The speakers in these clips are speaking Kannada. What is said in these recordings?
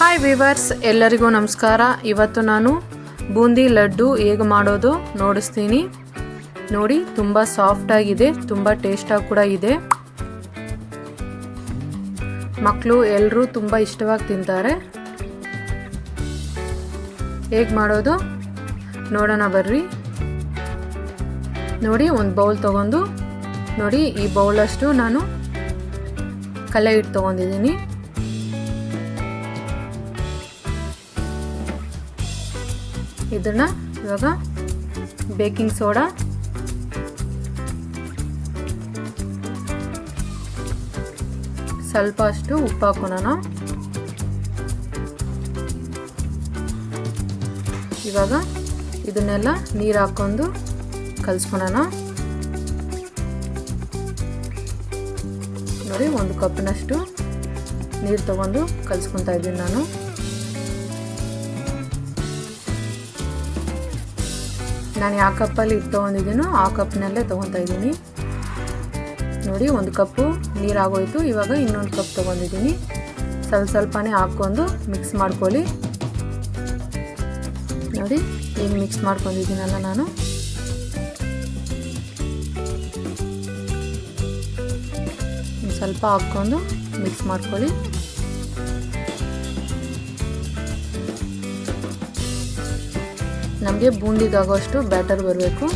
ಹಾಯ್ ವಿವರ್ಸ್ ಎಲ್ಲರಿಗೂ ನಮಸ್ಕಾರ. ಇವತ್ತು ನಾನು ಬೂಂದಿ ಲಡ್ಡು ಹೇಗೆ ಮಾಡೋದು ನೋಡಿಸ್ತೀನಿ. ನೋಡಿ, ತುಂಬ ಸಾಫ್ಟಾಗಿದೆ ತುಂಬ ಟೇಸ್ಟಾಗಿ ಕೂಡ ಇದೆ. ಮಕ್ಕಳು ಎಲ್ಲರೂ ತುಂಬ ಇಷ್ಟವಾಗಿ ತಿಂತಾರೆ. ಹೇಗೆ ಮಾಡೋದು? ನೋಡೋಣ ಬರ್ರಿ. ನೋಡಿ, ಒಂದು ಬೌಲ್ ತೊಗೊಂಡು. ನೋಡಿ, ಈ ಬೌಲಷ್ಟು ನಾನು ಕಲೆ ಹಿಟ್ಟು ತೊಗೊಂಡಿದ್ದೀನಿ. ಇದನ್ನ ಇವಾಗ ಬೇಕಿಂಗ್ ಸೋಡಾ. ಸ್ವಲ್ಪ ಅಷ್ಟು ಉಪ್ಪು ಹಾಕೋಣ ಇವಾಗ ಇದನ್ನೆಲ್ಲ ನೀರು ಹಾಕೊಂಡು ಕಲಿಸ್ಕೊಳೋಣ ನೋಡಿ, ಒಂದು ಕಪ್ಪಿನಷ್ಟು ನೀರು ತಗೊಂಡು ಕಲಿಸ್ಕೊತಾ ಇದ್ದೀನಿ ನಾನು. ನಾನು ಯಾವ ಕಪ್ಪಲ್ಲಿ ಇಟ್ಟು ತೊಗೊಂಡಿದ್ದೀನೋ ಆ ಕಪ್ನಲ್ಲೇ ತೊಗೊತಾ ಇದ್ದೀನಿ. ನೋಡಿ, ಒಂದು ಕಪ್ಪು ನೀರಾಗೋಯಿತು. ಇವಾಗ ಇನ್ನೊಂದು ಕಪ್ ತೊಗೊಂಡಿದ್ದೀನಿ. ಸ್ವಲ್ಪ ಸ್ವಲ್ಪನೇ ಹಾಕ್ಕೊಂಡು ಮಿಕ್ಸ್ ಮಾಡ್ಕೊಳ್ಳಿ. ನೋಡಿ ಈಗ ಮಿಕ್ಸ್ ಮಾಡ್ಕೊಂಡಿದ್ದೀನಲ್ಲ ನಾನು. ಸ್ವಲ್ಪ ಹಾಕ್ಕೊಂಡು ಮಿಕ್ಸ್ ಮಾಡ್ಕೊಳ್ಳಿ. ನಮಗೆ ಬೂಂದಿಗಾಗೋಷ್ಟು ಬ್ಯಾಟರ್ ಬರಬೇಕು.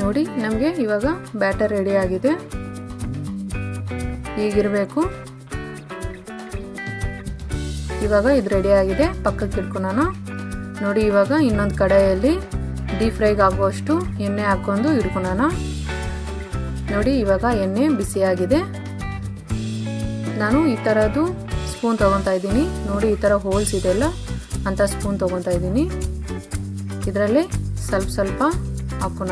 ನೋಡಿ, ನಮಗೆ ಇವಾಗ ಬ್ಯಾಟರ್ ರೆಡಿ ಆಗಿದೆ. ಹೀಗಿರಬೇಕು ಇವಾಗ ಇದು ರೆಡಿ ಆಗಿದೆ. ಪಕ್ಕಕ್ಕೆ ಇಟ್ಕೊಳೋಣ ನೋಡಿ, ಇವಾಗ ಇನ್ನೊಂದು ಕಡೆಯಲ್ಲಿ ಡೀಪ್ ಫ್ರೈಗೆ ಆಗುವಷ್ಟು ಎಣ್ಣೆ ಹಾಕ್ಕೊಂಡು ಇಟ್ಕೊಳ್ಳೋಣ. ನೋಡಿ, ಇವಾಗ ಎಣ್ಣೆ ಬಿಸಿಯಾಗಿದೆ ನಾನು ಈ ಥರದ್ದು ಸ್ಪೂನ್ ತೊಗೊತಾ ಇದ್ದೀನಿ. ನೋಡಿ, ಈ ಥರ ಹೋಲ್ಸ್ ಇದೆಲ್ಲ ಅಂತ ಸ್ಪೂನ್ ತೊಗೊತಾ ಇದ್ದೀನಿ. ಇದರಲ್ಲಿ ಸ್ವಲ್ಪ ಸ್ವಲ್ಪ ಹಾಕೋಣ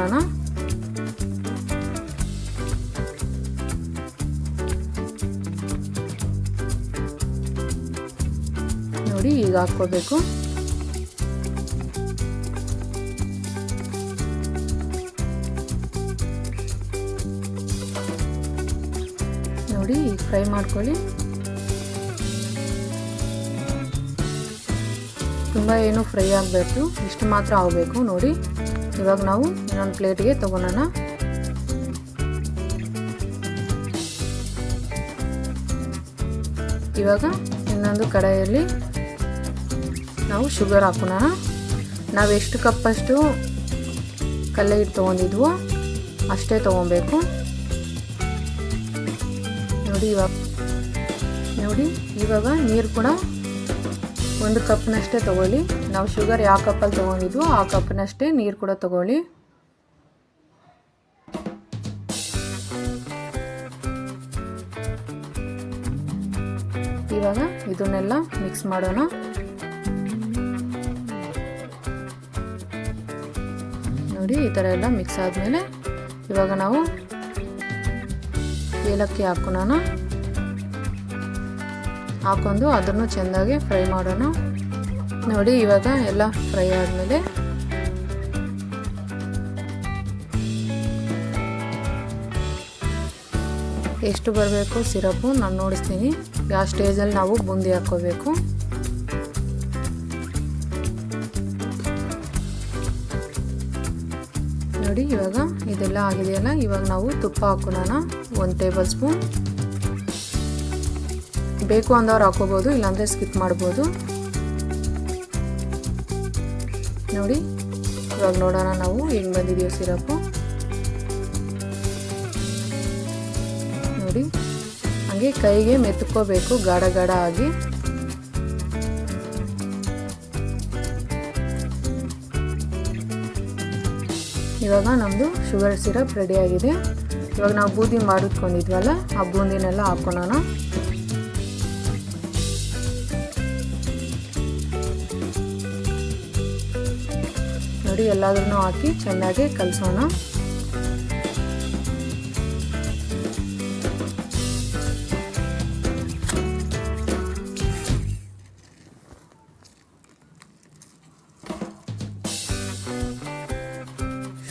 ನೋಡಿ, ಈಗ ಹಾಕ್ಕೋಬೇಕು ನೋಡಿ, ಫ್ರೈ ಮಾಡ್ಕೊಳ್ಳಿ. ತುಂಬ ಏನು ಫ್ರೈ ಆಗಬೇಕು, ಇಷ್ಟು ಮಾತ್ರ ಆಗಬೇಕು ನೋಡಿ. ಇವಾಗ ನಾವು ಇನ್ನೊಂದು ಪ್ಲೇಟಿಗೆ ತಗೊಳೋಣ ಇವಾಗ ಇನ್ನೊಂದು ಕಡಾಯಲ್ಲಿ ನಾವು ಶುಗರ್ ಹಾಕೋಣ. ನಾವು ಎಷ್ಟು ಕಪ್ಪಷ್ಟು ಕಲ್ಲೆ ಹಿಟ್ಟು ತೊಗೊಂಡಿದ್ವೋ ಅಷ್ಟೇ ತೊಗೊಬೇಕು. ನೋಡಿ ಇವಾಗ. ನೋಡಿ, ಇವಾಗ ನೀರು ಕೂಡ ಒಂದು ಕಪ್ನಷ್ಟೇ ತೊಗೊಳ್ಳಿ. ನಾವು ಶುಗರ್ ಯಾವ ಕಪ್ಪಲ್ಲಿ ತೊಗೊಂಡಿದ್ವೋ ಆ ಕಪ್ನಷ್ಟೇ ನೀರು ಕೂಡ ತೊಗೊಳ್ಳಿ. ಇವಾಗ ಇದನ್ನೆಲ್ಲ ಮಿಕ್ಸ್ ಮಾಡೋಣ. ನೋಡಿ, ಈ ಥರ ಎಲ್ಲ ಮಿಕ್ಸ್ ಆದಮೇಲೆ ಇವಾಗ ನಾವು ಏಲಕ್ಕಿ ಹಾಕೋಣ ಹಾಕೊಂಡು ಅದನ್ನು ಚೆಂದಾಗಿ ಫ್ರೈ ಮಾಡೋಣ. ನೋಡಿ, ಇವಾಗ ಎಲ್ಲ ಫ್ರೈ ಆದಮೇಲೆ ಎಷ್ಟು ಬರಬೇಕು ಸಿರಪು, ನಾನು ನೋಡಿಸ್ತೀನಿ. ಯಾವ ಸ್ಟೇಜಲ್ಲಿ ನಾವು ಬೂಂದಿ ಹಾಕ್ಕೋಬೇಕು. ನೋಡಿ, ಇವಾಗ ಇದೆಲ್ಲ ಆಗಿದೆಯಲ್ಲ, ಇವಾಗ ನಾವು ತುಪ್ಪ ಹಾಕೋಣ ಒಂದು ಟೇಬಲ್ ಸ್ಪೂನ್. ಬೇಕು ಅಂದವ್ರು ಹಾಕೋಬೋದು ಇಲ್ಲಾಂದರೆ ಸ್ಕಿಪ್ ಮಾಡ್ಬೋದು. ನೋಡಿ, ಇವಾಗ ನೋಡೋಣ ನಾವು ಹೆಂಗೆ ಬಂದಿದೆಯೋ ಸಿರಪ್ಪು ನೋಡಿ, ಹಾಗೆ ಕೈಗೆ ಮೆತ್ಕೋಬೇಕು, ಗಾಢ ಗಾಢ ಆಗಿ. ಇವಾಗ ನಮ್ಮದು ಶುಗರ್ ಸಿರಪ್ ರೆಡಿಯಾಗಿದೆ ಇವಾಗ ನಾವು ಬೂದಿ ಮಾಡಿಟ್ಕೊಂಡಿದ್ವಲ್ಲ, ಆ ಬೂಂದಿನೆಲ್ಲ ಹಾಕೋಣ ನೋಡಿ ಎಲ್ಲಾದ್ರೂ ಹಾಕಿ ಚೆನ್ನಾಗಿ ಕಲಿಸೋಣ.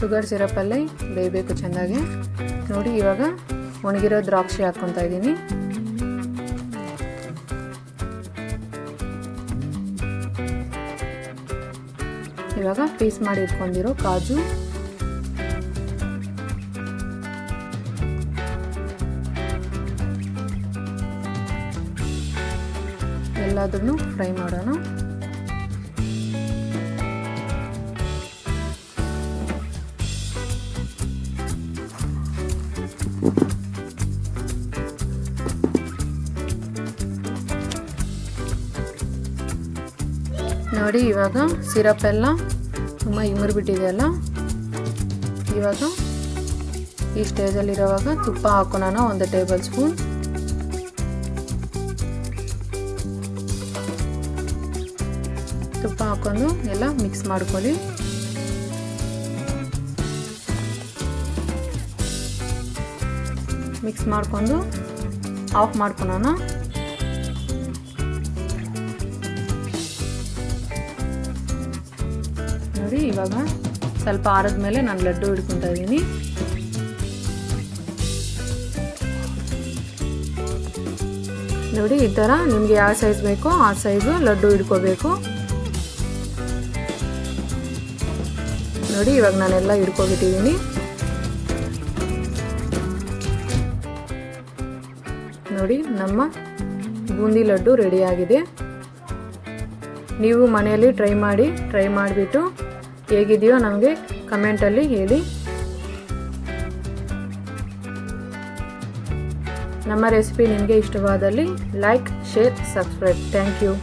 ಶುಗರ್ ಸಿರಪಲ್ಲಿ ಬೇಯಬೇಕು ಚೆಂದಾಗೆ ನೋಡಿ, ಇವಾಗ ಒಣಗಿರೋ ದ್ರಾಕ್ಷಿ ಹಾಕ್ಕೊತಾ ಇದ್ದೀನಿ. ಇವಾಗ ಪೀಸ್ ಮಾಡಿ ಇಟ್ಕೊಂಡಿರೋ ಕಾಜು. ಎಲ್ಲದನ್ನು ಫ್ರೈ ಮಾಡೋಣ. ನೋಡಿ, ಇವಾಗ ಸಿರಪ್ ಎಲ್ಲ ತುಂಬ ಇಮರ್ಬಿಟ್ಟಿದೆಯಲ್ಲ? ಇವಾಗ ಈ ಸ್ಟೇಜಲ್ಲಿರೋವಾಗ ತುಪ್ಪ ಹಾಕೋಣ ಒಂದು ಟೇಬಲ್ ಸ್ಪೂನ್ ತುಪ್ಪ ಹಾಕೊಂಡು ಎಲ್ಲ ಮಿಕ್ಸ್ ಮಾಡ್ಕೊಳ್ಳಿ. ಮಿಕ್ಸ್ ಮಾಡ್ಕೊಂಡು ಆಫ್ ಮಾಡ್ಕೊಳೋಣ ಇವಾಗ ಸ್ವಲ್ಪ ಆರದ ಮೇಲೆ ನಾನು ಲಡ್ಡು ಹಿಡ್ಕೊತಾ ಇದ್ದೀನಿ. ನೋಡಿ, ಈ ಥರ ನಿಮಗೆ ಯಾವ ಸೈಜ್ ಬೇಕೋ ಆ ಸೈಜು ಲಡ್ಡು ಹಿಡ್ಕೋಬೇಕು ನೋಡಿ, ಇವಾಗ ನಾನೆಲ್ಲ ಹಿಡ್ಕೊಬಿಟ್ಟಿದ್ದೀನಿ ನೋಡಿ, ನಮ್ಮ ಬೂಂದಿ ಲಡ್ಡು ರೆಡಿಯಾಗಿದೆ ನೀವು ಮನೆಯಲ್ಲಿ ಟ್ರೈ ಮಾಡಿ, ಟ್ರೈ ಮಾಡಿಬಿಟ್ಟು ಹೇಗಿದೆಯೋ ನಮಗೆ ಕಮೆಂಟಲ್ಲಿ ಹೇಳಿ. ನಮ್ಮ ರೆಸಿಪಿ ನಿಮಗೆ ಇಷ್ಟವಾದಲ್ಲಿ like share subscribe thank you